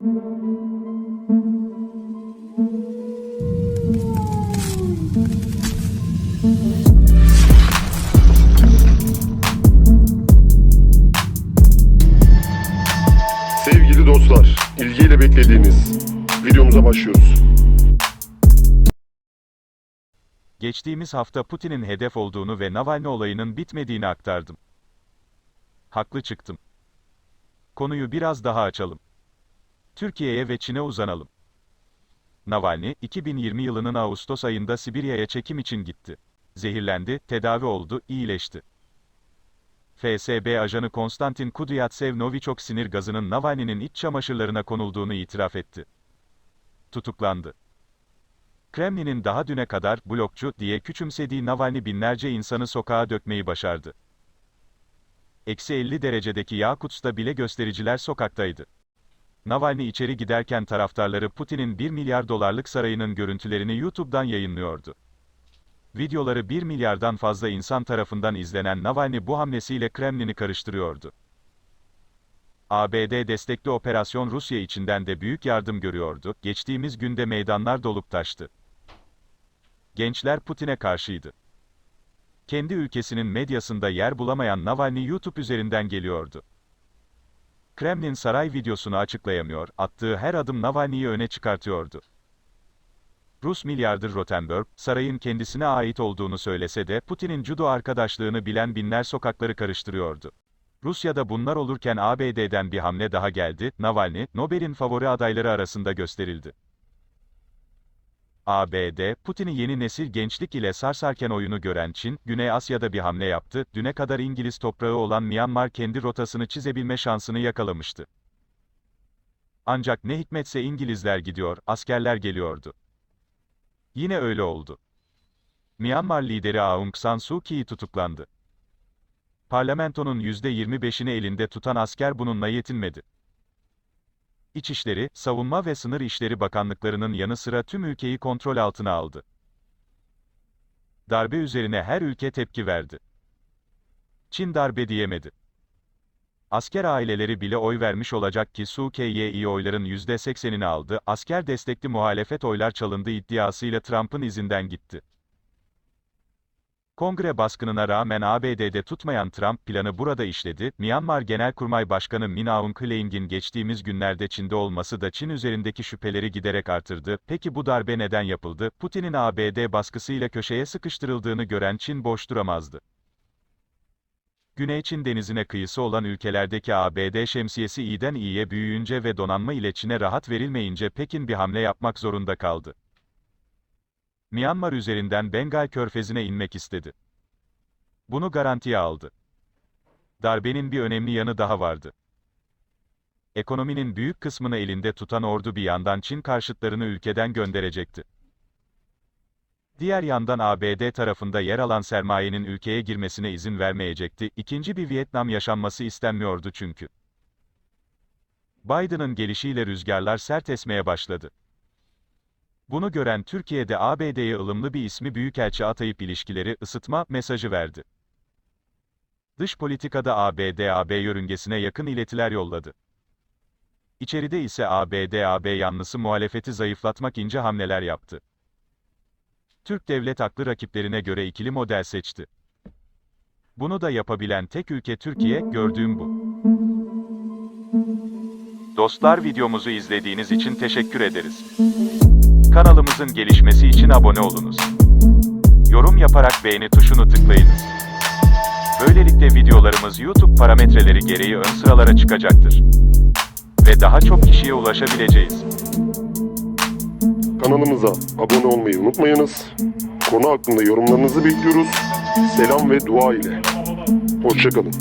Sevgili dostlar, ilgiyle beklediğiniz videomuza başlıyoruz. Geçtiğimiz hafta Putin'in hedef olduğunu ve Navalny olayının bitmediğini aktardım. Haklı çıktım. Konuyu biraz daha açalım. Türkiye'ye ve Çin'e uzanalım. Navalny, 2020 yılının Ağustos ayında Sibirya'ya çekim için gitti. Zehirlendi, tedavi oldu, iyileşti. FSB ajanı Konstantin Kudyatsev Novichok sinir gazının Navalny'nin iç çamaşırlarına konulduğunu itiraf etti. Tutuklandı. Kremlin'in daha düne kadar blokçu diye küçümsediği Navalny binlerce insanı sokağa dökmeyi başardı. Eksi 50 derecedeki Yakutsk'ta bile göstericiler sokaktaydı. Navalny içeri giderken taraftarları Putin'in 1 milyar dolarlık sarayının görüntülerini YouTube'dan yayınlıyordu. Videoları 1 milyardan fazla insan tarafından izlenen Navalny bu hamlesiyle Kremlin'i karıştırıyordu. ABD destekli operasyon Rusya içinden de büyük yardım görüyordu, geçtiğimiz günde meydanlar dolup taştı. Gençler Putin'e karşıydı. Kendi ülkesinin medyasında yer bulamayan Navalny YouTube üzerinden geliyordu. Kremlin saray videosunu açıklayamıyor, attığı her adım Navalny'yi öne çıkartıyordu. Rus milyarder Rotenberg, sarayın kendisine ait olduğunu söylese de Putin'in judo arkadaşlığını bilen binler sokakları karıştırıyordu. Rusya'da bunlar olurken ABD'den bir hamle daha geldi, Navalny, Nobel'in favori adayları arasında gösterildi. ABD, Putin'i yeni nesil gençlik ile sarsarken oyunu gören Çin, Güney Asya'da bir hamle yaptı, düne kadar İngiliz toprağı olan Myanmar kendi rotasını çizebilme şansını yakalamıştı. Ancak ne hikmetse İngilizler gidiyor, askerler geliyordu. Yine öyle oldu. Myanmar lideri Aung San Suu Kyi tutuklandı. Parlamentonun %25'ini elinde tutan asker bununla yetinmedi. İçişleri, Savunma ve Sınır İşleri Bakanlıklarının yanı sıra tüm ülkeyi kontrol altına aldı. Darbe üzerine her ülke tepki verdi. Çin darbe diyemedi. Asker aileleri bile oy vermiş olacak ki Suu Kyi oyların %80'ini aldı, asker destekli muhalefet oylar çalındı iddiasıyla Trump'ın izinden gitti. Kongre baskınına rağmen ABD'de tutmayan Trump planı burada işledi. Myanmar Genelkurmay Başkanı Min Aung Hlaing'in geçtiğimiz günlerde Çin'de olması da Çin üzerindeki şüpheleri giderek artırdı. Peki bu darbe neden yapıldı? Putin'in ABD baskısıyla köşeye sıkıştırıldığını gören Çin boş duramazdı. Güney Çin denizine kıyısı olan ülkelerdeki ABD şemsiyesi iyiden iyiye büyüyünce ve donanma ile Çin'e rahat verilmeyince Pekin bir hamle yapmak zorunda kaldı. Myanmar üzerinden Bengal körfezine inmek istedi. Bunu garantiye aldı. Darbenin bir önemli yanı daha vardı. Ekonominin büyük kısmını elinde tutan ordu bir yandan Çin karşıtlarını ülkeden gönderecekti. Diğer yandan ABD tarafında yer alan sermayenin ülkeye girmesine izin vermeyecekti. İkinci bir Vietnam yaşanması istenmiyordu çünkü. Biden'ın gelişiyle rüzgarlar sert esmeye başladı. Bunu gören Türkiye'de ABD'ye ılımlı bir ismi büyükelçi atayıp ilişkileri ısıtma mesajı verdi. Dış politikada ABD-AB yörüngesine yakın iletiler yolladı. İçeride ise ABD-AB yanlısı muhalefeti zayıflatmak ince hamleler yaptı. Türk devlet aklı rakiplerine göre ikili model seçti. Bunu da yapabilen tek ülke Türkiye, gördüğüm bu. Dostlar videomuzu izlediğiniz için teşekkür ederiz. Kanalımızın gelişmesi için abone olunuz. Yorum yaparak beğeni tuşunu tıklayınız. Böylelikle videolarımız YouTube parametreleri gereği ön sıralara çıkacaktır. Ve daha çok kişiye ulaşabileceğiz. Kanalımıza abone olmayı unutmayınız. Konu hakkında yorumlarınızı bekliyoruz. Selam ve dua ile. Hoşçakalın.